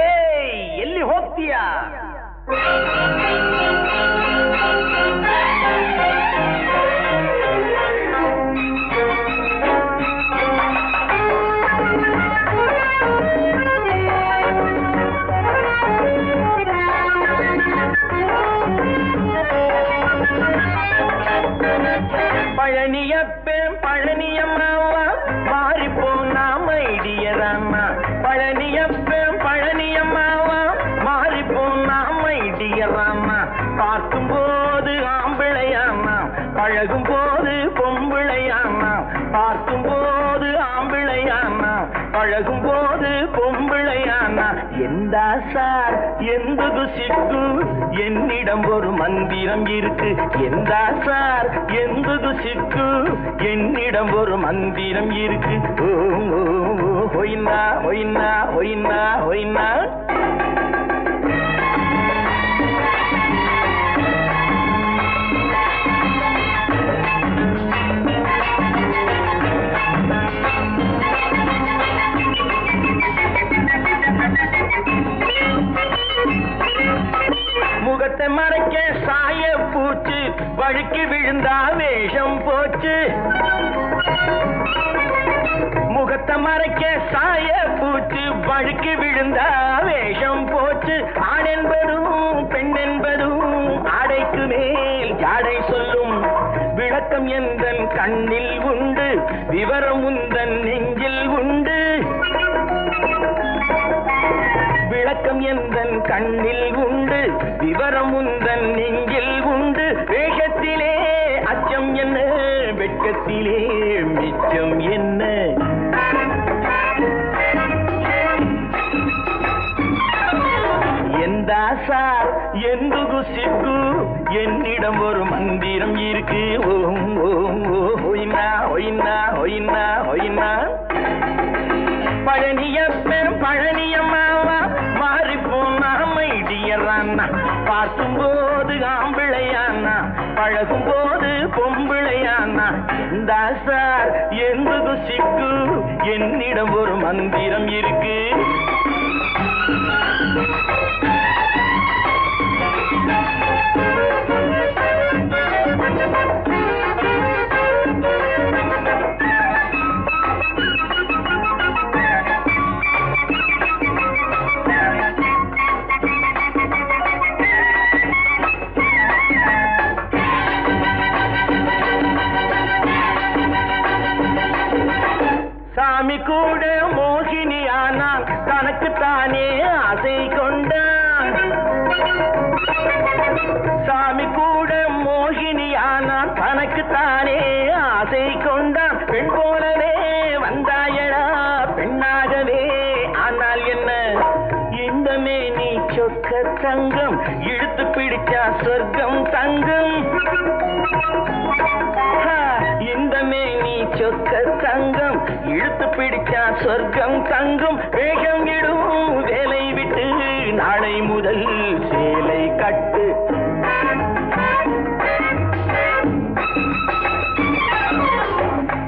ಏಯ್ ಎಲ್ಲಿ ಹೋಗ್ತೀಯಾ பழனியப்பேன் பழனியம்மாவா மாறி போனா மைடியரம்மா பழனியப்பேன் பழகும் போது பொம்பிளையாமா பார்க்கும் போது ஆம்பிளையாமா பழகும் போது பொம்பிளையானா எந்தா சார் எந்த சிக்கு என்னிடம் ஒரு மந்திரம் இருக்கு எந்தா சார் எந்த சிக்கு என்னிடம் ஒரு மந்திரம் இருக்கு ஓ ஓ, ஒய்னா ஒய்னா ஒய்னா வழுக்கி விழுந்தா வேஷம் போச்சு. முகத்தை மறைக்க சாய பூச்சு வழுக்கி விழுந்தா வேஷம் போச்சு. ஆண் என்பதும் பெண் என்பதும் ஆடைக்கு மேல் ஜாடை சொல்லும்? விளக்கம் எந்தன் கண்ணில் உண்டு விவரம் உந்தன் நெஞ்சில் விளக்கம் எந்தன் கண்ணில் உண்டு விவரம் உந்தன் நெஞ்சில் உண்டு. வேஷத்திலே அச்சம் என்ன வெட்கத்திலே மிச்சம் என்ன? சார் எந்துகு சிக்கு என்னிடம் ஒரு மந்திரம் இருக்கு. ஓம் ஓம் ஓ ஒய்னா ஒய்னா ஒய்னா ஒய்னா பழனியப்பன் பழனியம்மாவா பார்க்கும் போது ஆம்பிளையானா பழகும் போது பொம்பிளையானா எந்தா சார் எந்தது சிக்கு என்னிடம் ஒரு மந்திரம் இருக்கு. தனக்குத்தானே ஆசை கொண்டான். சாமி கூட மோகினி தனக்குத்தானே ஆசை கொண்டான். பெண் போலவே வந்தாயடா பெண்ணாகவே. ஆனால் என்ன? இன்பமே நீ சொக்க தங்கம் இழுத்து பிடிச்சா சொர்க்கம் தங்கம். ஹா, இந்த சொக்க தங்கம் இழுத்து பிடிச்சா சொர்க்கம் தங்கும். வேகம் இடும் வேலை விட்டு நாளை முதல் சேலை கட்டு.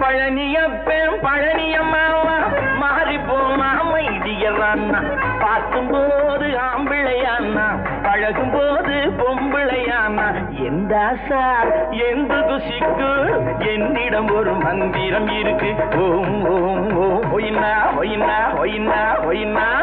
பழனியப்பேன் பழனியம்மாவா மாறி போமா மைதியவான்னா பார்க்கும் போது ஆம்பிளையானா பழகும் போது பொம்பிளையானா எந்த சார் எந்த சிக்கு என்னிடம் ஒரு மந்திரம் இருக்கு. ஓம் ஓம் ஓம். ஒயின்னா ஒயின்னா ஒயின்னா ஒயின்னா.